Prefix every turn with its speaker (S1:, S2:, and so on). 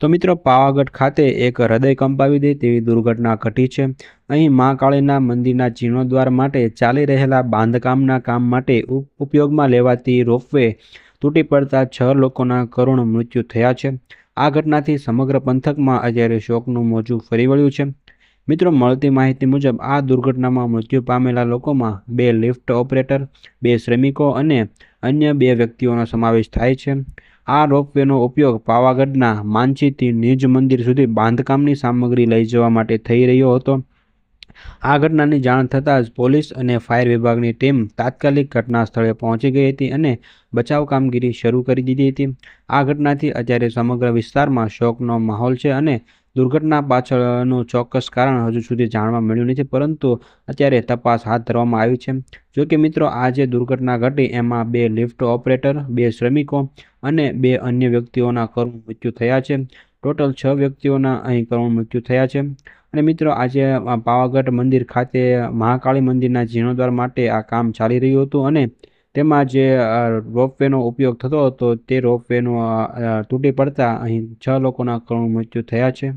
S1: તો મિત્રો, પાવાગઢ ખાતે એક હૃદય કંપાવી દે તેવી દુર્ઘટના ઘટી છે. અહીં મા કાળીના મંદિરના જીર્ણોદ્વાર માટે ચાલી રહેલા બાંધકામના કામ માટે ઉપ- ઉપયોગમાં લેવાતી રોપવે તૂટી પડતા છ લોકોના કરુણ મૃત્યુ થયા છે. આ ઘટનાથી સમગ્ર પંથકમાં અત્યારે શોકનું મોજું ફરી વળ્યું છે. મિત્રો, મળતી માહિતી મુજબ, આ દુર્ઘટનામાં મૃત્યુ પામેલા લોકોમાં બે લિફ્ટ ઓપરેટર, બે શ્રમિકો અને અન્ય બે વ્યક્તિઓનો સમાવેશ થાય છે. આ રોપવેનો ઉપયોગ પાવાગઢના માનચીથી નિજ મંદિર સુધી બાંધકામની સામગ્રી લઈ જવા માટે થઈ રહ્યો હતો. આ ઘટનાની જાણ થતાં જ પોલીસ અને ફાયર વિભાગની ટીમ તાત્કાલિક ઘટના સ્થળે પહોંચી ગઈ હતી અને બચાવ કામગીરી શરૂ કરી દીધી હતી. આ ઘટનાથી અત્યારે સમગ્ર વિસ્તારમાં શોકનો માહોલ છે અને દુર્ઘટના પાછળનું ચોક્કસ કારણ હજુ સુધી જાણવા મળ્યું નથી, પરંતુ અત્યારે તપાસ હાથ ધરવામાં આવી છે. જો કે મિત્રો આ જે દુર્ઘટના ઘટી, એમાં બે લિફ્ટ ઓપરેટર, બે શ્રમિકો અને બે અન્ય વ્યક્તિઓના કરુણ મૃત્યુ થયા છે. ટોટલ છ વ્યક્તિઓના અહીં કરુણ મૃત્યુ થયા છે. અને મિત્રો, આજે પાવાગઢ મંદિર ખાતે મહાકાળી મંદિરના જીર્ણોદ્વાર માટે આ કામ ચાલી રહ્યું હતું અને તેમાં જે રોપવેનો ઉપયોગ થતો હતો, તે રોપવેનો તૂટી પડતા અહીં છ લોકોના કરુણ મૃત્યુ થયા છે.